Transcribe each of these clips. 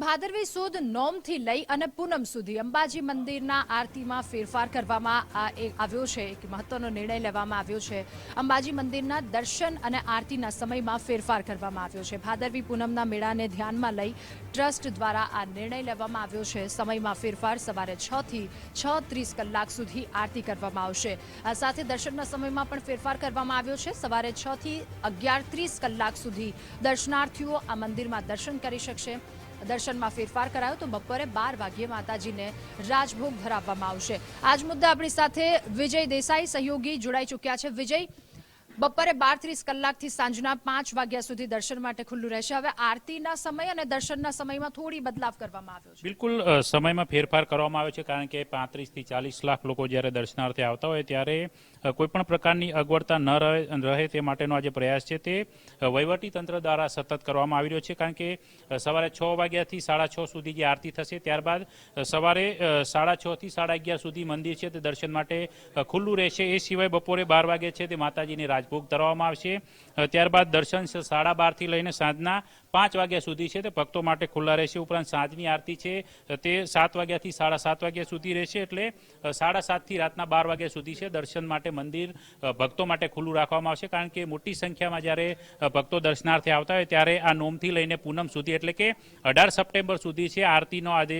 ભાદરવી સુદ નોમથી લઈ અને પૂનમ સુધી અંબાજી મંદિરના આરતીમાં ફેરફાર કરવામાં આવ્યો છે. એક મહત્વનો નિર્ણય લેવામાં આવ્યો છે. અંબાજી મંદિરના દર્શન અને આરતીના સમયમાં ફેરફાર કરવામાં આવ્યો છે. ભાદરવી પૂનમના મેળાને ધ્યાનમાં લઈ ટ્રસ્ટ દ્વારા આ નિર્ણય લેવામાં આવ્યો છે. સમયમાં ફેરફાર સવારે છ થી છ ત્રીસ કલાક સુધી આરતી કરવામાં આવશે. આ સાથે દર્શનના સમયમાં પણ ફેરફાર કરવામાં આવ્યો છે. સવારે છ થી અગિયાર ત્રીસ કલાક સુધી દર્શનાર્થીઓ આ મંદિરમાં દર્શન કરી શકશે. દર્શનમાં ફેરફાર કરાયો તો બપોરે બાર વાગ્યે માતાજીને રાજભોગ ધરાવવામાં આવશે. આજ મુદ્દે આપણી સાથે વિજય દેસાઈ સહયોગી જોડાઈ ચૂક્યા છે. વિજય બપોરે બાર ત્રીસ કલાકથી સાંજના પાંચ વાગ્યા સુધી દર્શન માટે ખુલ્લું રહેશે. હવે આરતીના સમય અને દર્શનના સમયમાં થોડી બદલાવ કરવામાં આવ્યો છે. બિલકુલ સમયમાં ફેરફાર કરવામાં આવે છે, કારણ કે પાંત્રીસથી ચાલીસ લાખ લોકો જ્યારે દર્શનાર્થે આવતા હોય ત્યારે કોઈપણ કોઈ પણ પ્રકારની અગવડતા ન રહે તે માટેનો આ જે પ્રયાસ છે. તે વહીવટી તંત્ર દ્વારા સતત કરવામાં આવી રહ્યો છે, કારણ કે સવારે છ વાગ્યાથી સાડા છ સુધી જે આરતી થશે, ત્યારબાદ સવારે સાડા છ થી સાડા અગિયાર સુધી મંદિર છે તે દર્શન માટે ખુલ્લું રહેશે. એ સિવાય બપોરે બાર વાગે છે તે માતાજીની રાજભોગ ધરવામાં આવશે. ત્યારબાદ દર્શન સાડા બારથી લઈને સાંજના પાંચ વાગ્યા સુધી છે તે ભક્તો માટે ખુલ્લા રહેશે. ઉપરાંત સાંજની આરતી છે, તે સાત વાગ્યાથી સાડા સાત વાગ્યા સુધી રહેશે એટલે સાડા સાતથી રાતના બાર વાગ્યા સુધી છે દર્શન માટે મંદિર ભક્તો માટે ખુલ્લું રાખવામાં આવશે. કારણ કે મોટી સંખ્યામાં જ્યારે ભક્તો દર્શનાર્થે આવતા હોય ત્યારે આ નોમથી લઈને પૂનમ સુધી એટલે કે અઢાર સપ્ટેમ્બર સુધી છે આરતીનો આજે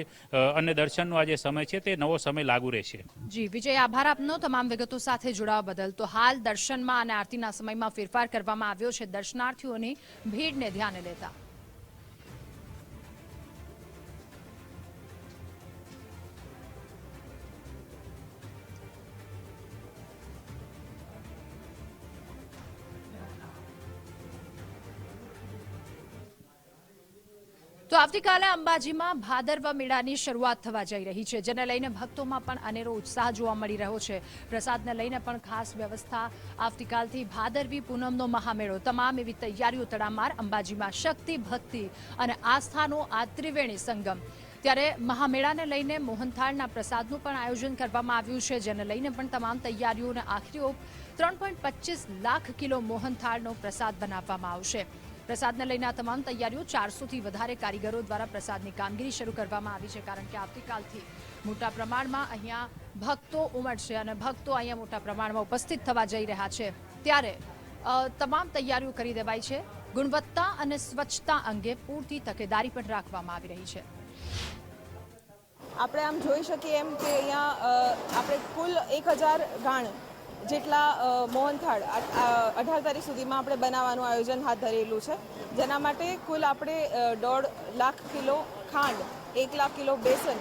અને દર્શનનો આજે સમય છે તે નવો સમય લાગુ રહેશે. જી, વિજય, આભાર આપનો તમામ વિગતો સાથે જોડાવા બદલ. તો હાલ દર્શનમાં અને આરતીના સમયમાં ફેરફાર કરવામાં આવ્યો છે. દર્શનાર્થીઓની ભીડને ધ્યાને લેતા. તો આવતીકાલે અંબાજીમાં ભાદરવા મેળાની શરૂઆત થવા જઈ રહી છે, જેને લઈને ભક્તોમાં પણ અનેરો ઉત્સાહ જોવા મળી રહ્યો છે. પ્રસાદને લઈને પણ ખાસ વ્યવસ્થા આવતીકાલથી ભાદરવી પૂનમનો મહામેળો. તમામ એવી તૈયારીઓ તડામાર અંબાજીમાં શક્તિ, ભક્તિ અને આસ્થાનો આ ત્રિવેણી સંગમ. ત્યારે મહામેળાને લઈને મોહનથાળના પ્રસાદનું પણ આયોજન કરવામાં આવ્યું છે, જેને લઈને પણ તમામ તૈયારીઓને આખરી ઓપ ત્રણ લાખ કિલો મોહનથાળનો પ્રસાદ બનાવવામાં આવશે. પ્રસાદને લઈને આ તમામ તૈયારીઓ ચારસોથી વધારે કારીગરો દ્વારા પ્રસાદની કામગીરી શરૂ કરવામાં આવી છે, કારણ કે આવતીકાલથી મોટા પ્રમાણમાં અહીંયા ભક્તો ઉમટશે અને ભક્તો અહીંયા મોટા પ્રમાણમાં ઉપસ્થિત થવા જઈ રહ્યા છે. ત્યારે તમામ તૈયારીઓ કરી દેવાઈ છે. ગુણવત્તા અને સ્વચ્છતા અંગે પૂરતી તકેદારી પણ રાખવામાં આવી રહી છે. આપણે આમ જોઈ શકીએ એમ કે અહીંયા આપણે કુલ એક હજાર ગાણ જેટલા મોહનથાળ અઢાર તારીખ સુધીમાં આપણે બનાવવાનું આયોજન હાથ ધરેલું છે. જેના માટે કુલ આપણે દોઢ લાખ કિલો ખાંડ, એક લાખ કિલો બેસન,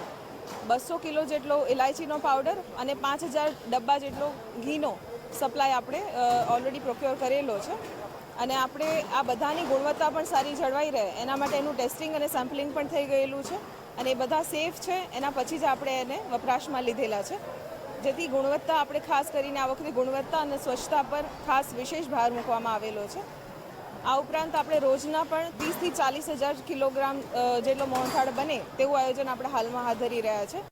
બસો કિલો જેટલો ઇલાયચીનો પાવડર અને પાંચ હજાર ડબ્બા જેટલો ઘીનો સપ્લાય આપણે ઓલરેડી પ્રોક્યોર કરેલો છે. અને આપણે આ બધાની ગુણવત્તા પણ સારી જળવાઈ રહે. એના માટે એનું ટેસ્ટિંગ અને સેમ્પલિંગ પણ થઈ ગયેલું છે. અને એ બધા સેફ છે. એના પછી જ આપણે એને વપરાશમાં લીધેલા છે. જેથી ગુણવત્તા આપણે ખાસ કરીને આ વખતે ગુણવત્તા અને સ્વચ્છતા પર ખાસ વિશેષ ભાર મૂકવામાં આવેલો છે. આ ઉપરાંત આપણે રોજના પણ ત્રીસથી ચાલીસ હજાર કિલોગ્રામ જેટલો મોહનથાળ બને તેવું આયોજન આપણે હાલમાં હાથ ધરી રહ્યા છે.